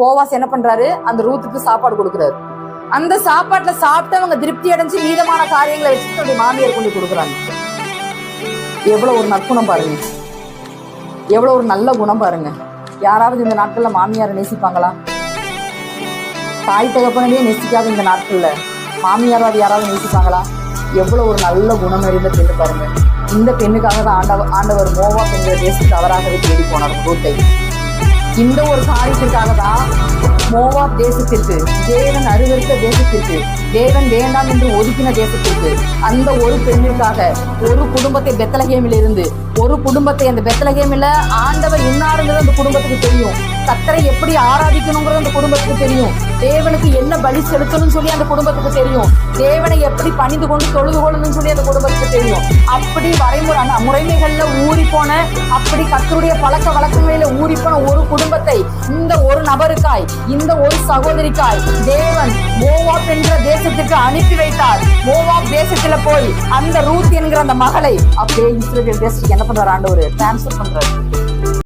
Boaz என்ன பண்றாரு? அந்த ரூத்துக்கு சாப்பாடு கொடுக்குறாரு. அந்த சாப்பாட்டுல சாப்பிட்டவங்க திருப்தி அடைஞ்சு மீதமான காரியங்களை வச்சுட்டு தன்னுடைய மாமியார் கொண்டு கொடுக்குறாங்க. எவ்வளவு ஒரு நற்குணம் பாருங்க. எவ்வளவு ஒரு நல்ல குணம் பாருங்க. யாராவது இந்த நாட்கள்ல மாமியாரை நேசிப்பாங்களா? தாய் தகப்பனவே நேசிக்காத இந்த நாட்கள்ல மாமியாராவது யாராவது நேசிப்பாங்களா? எவ்வளவு ஒரு நல்ல குணம் இருந்த பெண்ணு பாருங்க. இந்த பெண்ணுக்காக தான் ஆண்டவர் ஆண்டவர் மோவா பெண்களை தேசத்துக்கு அவராகவே தேடி போனார் ரூத்தை. இந்த ஒரு காரியத்திற்காக தான் மோவா தேசத்திற்கு தேவன் அருவருத்த தேசத்திற்கு தேவன் வேண்டாம் என்று ஒதுக்கின தேசத்திற்கு அந்த ஒரு பெண்ணிற்காக ஒரு குடும்பத்தை பெத்தலகேமில் இருந்து ஒரு குடும்பத்தை அந்த பெத்தலகேமில் ஆண்டவர் இன்னாருங்கிறது அந்த குடும்பத்துக்கு தெரியும். கத்தரை எப்படி ஆராதிக்கணுங்கிறது அந்த குடும்பத்துக்கு தெரியும். தேவனுக்கு என்ன பலி செலுத்தணும்னு சொல்லி அந்த குடும்பத்துக்கு தெரியும். தேவனை எப்படி பணிந்து கொண்டு தொழுது கொள்ளணும்னு சொல்லி அந்த குடும்பத்துக்கு தெரியும். அப்படி வரைமுறை அந்த முறைமைகள்ல ஊறி போன அப்படி கத்தருடைய பழக்க வழக்கங்களில ஊறி போன ஒரு குடும்பத்தை இந்த ஒரு நபருக்காய் இந்த ஒரு சகோதரிக்காய் தேவன் மோவாப் என்ற தேசத்துக்கு அனுப்பி வைத்தார். மோவாப் தேசத்துல போய் அந்த ரூத் என்கிற அந்த மகளை அப்படியே இஸ்ரேல் தேசத்துக்கு என்ன பண்றாரு ஆண்டவர்? டிரான்ஸ்ஃபர் பண்றாரு.